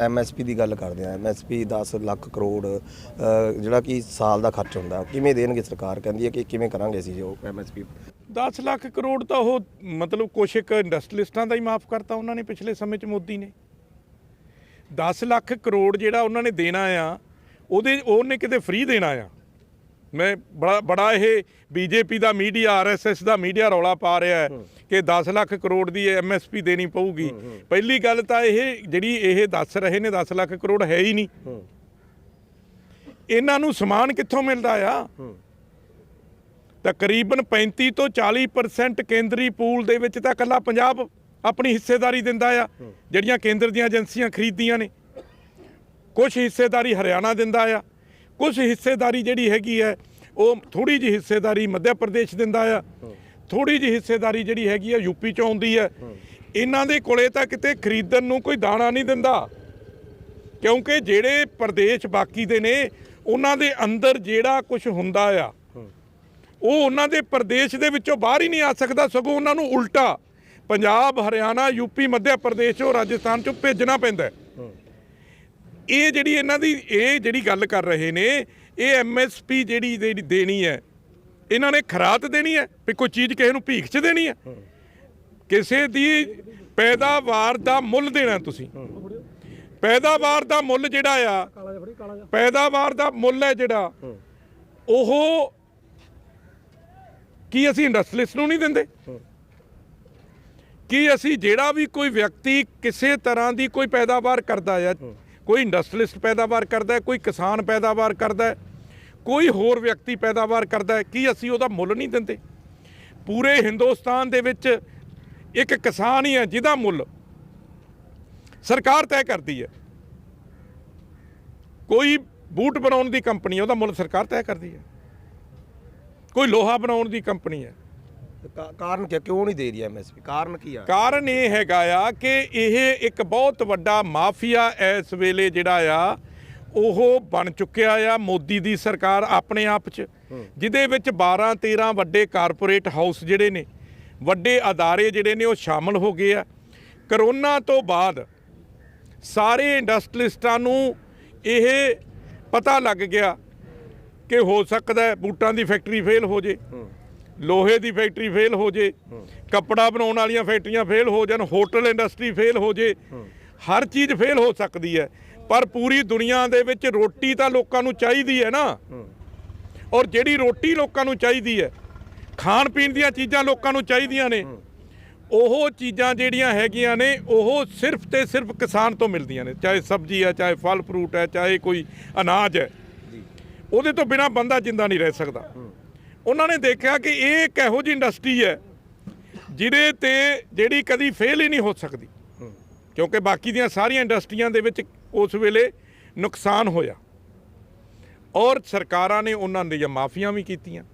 MSP ਦੀ ਗੱਲ ਕਰਦੇ ਆ ਐਮਐਸਪੀ 10 ਲੱਖ ਕਰੋੜ ਜਿਹੜਾ ਕਿ ਸਾਲ ਦਾ ਖਰਚ ਹੁੰਦਾ। ਕਿਵੇਂ ਦੇਣਗੇ ਸਰਕਾਰ? ਕਹਿੰਦੀ ਹੈ ਕਿ ਕਿਵੇਂ ਕਰਾਂਗੇ ਅਸੀਂ ਜੋ ਐਮਐਸਪੀ 10 ਲੱਖ ਕਰੋੜ ਤਾਂ ਉਹ ਮਤਲਬ ਕੁਛ ਇੱਕ ਇੰਡਸਟਰੀਲਿਸਟਾਂ ਦਾ ਹੀ ਮਾਫ ਕਰਤਾ ਉਹਨਾਂ ਨੇ ਪਿਛਲੇ ਸਮੇਂ 'ਚ ਮੋਦੀ ਨੇ। 10 ਲੱਖ ਕਰੋੜ ਜਿਹੜਾ ਉਹਨਾਂ ਨੇ ਦੇਣਾ ਆ, ਉਹਦੇ, ਉਹਨੇ ਕਿਤੇ ਫ੍ਰੀ ਦੇਣਾ ਆ। ਮੈਂ ਬੜਾ ਬੜਾ ਇਹ ਬੀਜੇਪੀ ਦਾ ਮੀਡੀਆ ਆਰਐਸਐਸ ਦਾ ਮੀਡੀਆ ਰੌਲਾ ਪਾ ਰਿਹਾ ਹੈ ਕਿ 10 ਲੱਖ ਕਰੋੜ ਦੀ ਐਮਐਸਪੀ ਦੇਣੀ ਪਊਗੀ। ਪਹਿਲੀ ਗੱਲ ਤਾਂ ਇਹ ਜਿਹੜੀ ਇਹ ਦੱਸ ਰਹੇ ਨੇ 10 ਲੱਖ ਕਰੋੜ ਹੈ ਹੀ ਨਹੀਂ। ਇਹਨਾਂ ਨੂੰ ਸਮਾਨ ਕਿੱਥੋਂ ਮਿਲਦਾ ਆ? ਤਕਰੀਬਨ 35 ਤੋਂ 40% ਕੇਂਦਰੀ ਪੂਲ ਦੇ ਵਿੱਚ ਤਾਂ ਇਕੱਲਾ ਪੰਜਾਬ ਆਪਣੀ ਹਿੱਸੇਦਾਰੀ ਦਿੰਦਾ ਆ। ਜਿਹੜੀਆਂ ਕੇਂਦਰ ਦੀਆਂ ਏਜੰਸੀਆਂ ਖਰੀਦਦੀਆਂ ਨੇ ਕੁਝ ਹਿੱਸੇਦਾਰੀ ਹਰਿਆਣਾ ਦਿੰਦਾ ਆ। ਕੁਝ ਹਿੱਸੇਦਾਰੀ ਜਿਹੜੀ ਹੈਗੀ ਹੈ ਉਹ ਥੋੜੀ ਜਿਹੀ ਹਿੱਸੇਦਾਰੀ ਮੱਧ ਪ੍ਰਦੇਸ਼ ਦਿੰਦਾ ਆ। ਥੋੜੀ ਜਿਹੀ ਹਿੱਸੇਦਾਰੀ ਜਿਹੜੀ ਹੈਗੀ ਆ ਯੂਪੀ ਚੋਂ ਆਉਂਦੀ ਹੈ। ਇਹਨਾਂ ਦੇ ਕੋਲੇ ਤਾਂ ਕਿਤੇ ਖਰੀਦਣ ਨੂੰ ਕੋਈ ਦਾਣਾ ਨਹੀਂ ਦਿੰਦਾ। ਕਿਉਂਕਿ ਜਿਹੜੇ ਪ੍ਰਦੇਸ਼ ਬਾਕੀ ਦੇ ਨੇ ਉਹਨਾਂ ਦੇ ਅੰਦਰ ਜਿਹੜਾ ਕੁਝ ਹੁੰਦਾ ਆ ਉਹ ਉਹਨਾਂ ਦੇ ਪ੍ਰਦੇਸ਼ ਦੇ ਵਿੱਚੋਂ ਬਾਹਰ ਹੀ ਨਹੀਂ ਆ ਸਕਦਾ ਸਗੋਂ ਉਹਨਾਂ ਨੂੰ ਉਲਟਾ ਪੰਜਾਬ ਹਰਿਆਣਾ ਯੂਪੀ ਮੱਧ ਪ੍ਰਦੇਸ਼ ਚੋਂ ਰਾਜਸਥਾਨ ਚੋਂ ਭੇਜਣਾ ਪੈਂਦਾ ਹੈ। ਇਹ ਜਿਹੜੀ ਇਹਨਾਂ ਦੀ, ਇਹ ਜਿਹੜੀ ਗੱਲ ਕਰ ਰਹੇ ਨੇ, ਇਹ ਐਮਐਸਪੀ ਜਿਹੜੀ ਜਿਹੜੀ ਦੇਣੀ ਹੈ, ਇਹਨਾਂ ਨੇ ਖਰਾਤ ਦੇਣੀ ਹੈ ਵੀ ਕੋਈ ਚੀਜ਼ ਕਿਸੇ ਨੂੰ ਭੀਖ 'ਚ ਦੇਣੀ ਹੈ। ਕਿਸੇ ਦੀ ਪੈਦਾਵਾਰ ਦਾ ਮੁੱਲ ਦੇਣਾ ਤੁਸੀਂ। ਪੈਦਾਵਾਰ ਦਾ ਮੁੱਲ ਜਿਹੜਾ ਆ, ਪੈਦਾਵਾਰ ਦਾ ਮੁੱਲ ਹੈ ਜਿਹੜਾ, ਉਹ ਕੀ ਅਸੀਂ ਇੰਡਸਟਰੀਲਿਸਟ ਨੂੰ ਨਹੀਂ ਦਿੰਦੇ? ਕੀ ਅਸੀਂ ਜਿਹੜਾ ਵੀ ਕੋਈ ਵਿਅਕਤੀ ਕਿਸੇ ਤਰ੍ਹਾਂ ਦੀ ਕੋਈ ਪੈਦਾਵਾਰ ਕਰਦਾ ਆ ਕੋਈ ਇੰਡਸਟਰੀਲਿਸਟ ਪੈਦਾਵਾਰ ਕਰਦਾ ਹੈ, ਕੋਈ ਕਿਸਾਨ ਪੈਦਾਵਾਰ ਕਰਦਾ ਹੈ, ਕੋਈ ਹੋਰ ਵਿਅਕਤੀ ਪੈਦਾਵਾਰ ਕਰਦਾ ਹੈ, ਕੀ ਅਸੀਂ ਉਹਦਾ ਮੁੱਲ ਨਹੀਂ ਦਿੰਦੇ? ਪੂਰੇ ਹਿੰਦੁਸਤਾਨ ਦੇ ਵਿੱਚ ਇੱਕ ਕਿਸਾਨ ਹੀ ਹੈ ਜਿਹਦਾ ਮੁੱਲ ਸਰਕਾਰ ਤੈਅ ਕਰਦੀ ਹੈ। ਕੋਈ ਬੂਟ ਬਣਾਉਣ ਦੀ ਕੰਪਨੀ ਹੈ, ਉਹਦਾ ਮੁੱਲ ਸਰਕਾਰ ਤੈਅ ਕਰਦੀ ਹੈ। ਕੋਈ ਲੋਹਾ ਬਣਾਉਣ ਦੀ ਕੰਪਨੀ ਹੈ। ਕਾਰਨ ਕੀ ਕਿਉਂ ਨਹੀਂ ਦੇ ਰਹੀ ਐਮਐਸਪੀ ਕਾਰਨ ਕੀ ਆ? ਕਾਰਨ ਇਹ ਹੈਗਾ ਆ ਕਿ ਇਹ ਇੱਕ ਬਹੁਤ ਵੱਡਾ ਮਾਫੀਆ ਇਸ ਵੇਲੇ ਜਿਹੜਾ ਆ ਉਹ ਬਣ ਚੁੱਕਿਆ ਆ ਮੋਦੀ ਦੀ ਸਰਕਾਰ ਆਪਣੇ ਆਪ 'ਚ ਜਿਹਦੇ ਵਿੱਚ 12 13 ਵੱਡੇ ਕਾਰਪੋਰੇਟ ਹਾਊਸ ਜਿਹੜੇ ਨੇ ਵੱਡੇ ਅਦਾਰੇ ਜਿਹੜੇ ਨੇ ਉਹ ਸ਼ਾਮਲ ਹੋ ਗਏ ਆ। ਕਰੋਨਾ ਤੋਂ ਬਾਅਦ ਸਾਰੇ ਇੰਡਸਟਰੀਲਿਸਟਾਂ ਨੂੰ ਇਹ ਪਤਾ ਲੱਗ ਗਿਆ ਕਿ ਹੋ ਸਕਦਾ ਬੂਟਾਂ ਦੀ ਫੈਕਟਰੀ ਫੇਲ ਹੋ ਜੇ। ਲੋਹੇ ਦੀ ਫੈਕਟਰੀ ਫੇਲ ਹੋ ਜੇ ਕੱਪੜਾ ਬਣਾਉਣ ਵਾਲੀਆਂ ਫੈਕਟਰੀਆਂ ਫੇਲ ਹੋ ਜਾਣ ਹੋਟਲ ਇੰਡਸਟਰੀ ਫੇਲ ਹੋ ਜੇ ਹਰ ਚੀਜ਼ ਫੇਲ ਹੋ ਸਕਦੀ ਹੈ। ਪਰ ਪੂਰੀ ਦੁਨੀਆ ਦੇ ਵਿੱਚ ਰੋਟੀ ਤਾਂ ਲੋਕਾਂ ਨੂੰ ਚਾਹੀਦੀ ਹੈ ਨਾ। ਔਰ ਜਿਹੜੀ ਰੋਟੀ ਲੋਕਾਂ ਨੂੰ ਚਾਹੀਦੀ ਹੈ ਖਾਣ ਪੀਣ ਦੀਆਂ ਚੀਜ਼ਾਂ ਲੋਕਾਂ ਨੂੰ ਚਾਹੀਦੀਆਂ ਨੇ ਉਹ ਚੀਜ਼ਾਂ ਜਿਹੜੀਆਂ ਹੈਗੀਆਂ ਨੇ ਉਹ ਸਿਰਫ ਤੇ ਸਿਰਫ ਕਿਸਾਨ ਤੋਂ ਮਿਲਦੀਆਂ ਨੇ। ਚਾਹੇ ਸਬਜ਼ੀ ਹੈ ਚਾਹੇ ਫਲ ਫਰੂਟ ਹੈ ਚਾਹੇ ਕੋਈ ਅਨਾਜ ਹੈ। ਉਹਦੇ ਤੋਂ ਬਿਨਾ ਬੰਦਾ ਜਿੰਦਾ ਨਹੀਂ ਰਹਿ ਸਕਦਾ। ਉਹਨਾਂ ਨੇ ਦੇਖਿਆ ਕਿ ਇਹ ਇੱਕ ਇਹੋ ਜਿਹੀ ਇੰਡਸਟਰੀ ਹੈ ਜਿਹਦੇ ਤੇ ਜਿਹੜੀ ਕਦੀ ਫੇਲ ਹੀ ਨਹੀਂ ਹੋ ਸਕਦੀ। ਕਿਉਂਕਿ ਬਾਕੀ ਦੀਆਂ ਸਾਰੀਆਂ ਇੰਡਸਟਰੀਆਂ ਦੇ ਵਿੱਚ ਉਸ ਵੇਲੇ ਨੁਕਸਾਨ ਹੋਇਆ। ਔਰ ਸਰਕਾਰਾਂ ਨੇ ਉਹਨਾਂ ਦੀਆਂ ਮਾਫੀਆਂ ਵੀ ਕੀਤੀਆਂ।